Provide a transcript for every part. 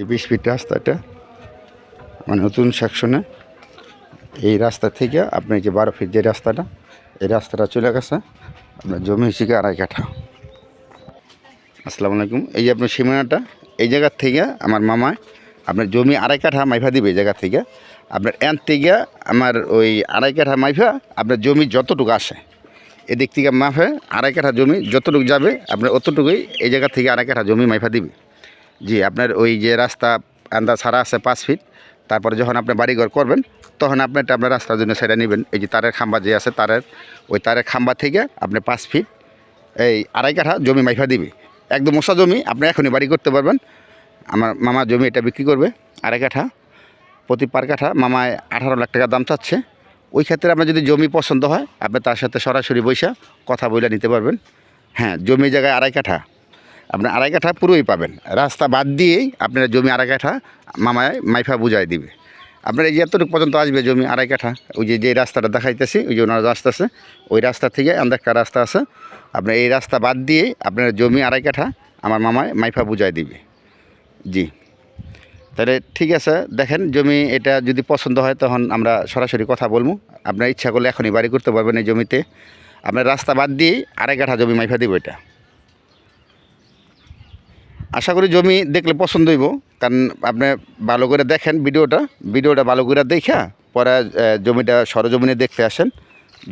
যে বিশ ফিট রাস্তাটা মানে নতুন সেকশনে এই রাস্তা থেকে আপনি যে বারো ফিট যে রাস্তাটা, এই রাস্তাটা চলে গেছে। আপনার জমি হিসেবে আড়াই কাঠা। আসসালামু আলাইকুম। এই যে আপনার সীমানাটা, এই জায়গার থেকে আমার মামা আপনার জমি আড়াই কাঠা মাইফা দিবে এই জায়গা থেকে। আপনার এন থেকে আমার ওই আড়াই কাঠা মাইফা আপনার জমি যতটুকু আসে, এদিক থেকে মাফে আড়াই কাঠা জমি যতটুকু যাবে, আপনার অতটুকুই এই জায়গা থেকে আড়াই কাঠা জমি মাইফা দিবে। জি, আপনার ওই যে রাস্তা আন্দা সারা আছে পাঁচ ফিট তারপরে যখন আপনি বাড়িঘর করবেন, তখন আপনি এটা আপনার রাস্তার জন্য সেটা নেবেন। এই যে তারের খাম্বা যে আছে তারের, ওই তারের খাম্বা থেকে আপনি পাঁচ ফিট এই আড়াই কাঠা জমি মাইফা দিবে। একদম মশা জমি, আপনি এখনই বাড়ি করতে পারবেন। আমার মামা জমি এটা বিক্রি করবে, আড়াই কাঠা। প্রতি পার কাঠা মামায় আঠারো লাখ টাকা দাম চাচ্ছে। ওই ক্ষেত্রে আপনার যদি জমি পছন্দ হয়, আপনি তার সাথে সরাসরি বৈশা কথা বলে নিতে পারবেন। হ্যাঁ জমি জায়গায় আড়াই কাঠা। আপনার আড়াই কাঠা পুরোই পাবেন। রাস্তা বাদ দিয়েই আপনার জমি আড়াই কাঠা মামায় মাইফা বুঝাই দিবে। আপনার এই যে এতটুকু পর্যন্ত আসবে জমি আড়াই কাঠা, ওই যে যে রাস্তাটা দেখাইতেছি, ওই যে ওনার রাস্তা আছে ওই রাস্তা থেকে আমাদের একটা রাস্তা আছে। আপনার এই রাস্তা বাদ দিয়েই আপনার জমি আড়াই কাঠা আমার মামায় মাইফা বুঝাই দিবে। জি। তাহলে ঠিক আছে, দেখেন জমি এটা যদি পছন্দ হয় তখন আমরা সরাসরি কথা বলব। আপনার ইচ্ছা করলে এখনই বাড়ি করতে পারবেন এই জমিতে। আপনার রাস্তা বাদ দিয়েই আড়াই কাঠা জমি মাইফা দিব এটা। আশা করি জমি দেখলে পছন্দ হইব। কারণ আপনি ভালো করে দেখেন ভিডিওটা। ভিডিওটা ভালো করে দেখা পরে জমিটা সরজমিনে দেখতে আসেন।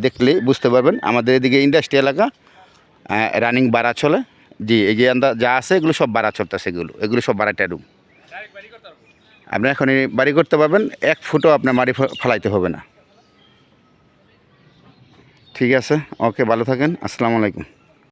দেখলে বুঝতে পারবেন। আমাদের এদিকে ইন্ডাস্ট্রি এলাকা রানিং বাড়া চলে। জি এই যে আন্দা যা আছে এগুলো সব বাড়া চলতেছে এগুলো। এগুলো সব বাড়াটা রুম আপনি এখন বাড়ি করতে পারবেন। এক ফুটও আপনার মারি ফেলাইতে হবে না। ঠিক আছে? ওকে, ভালো থাকেন। আসসালামু আলাইকুম।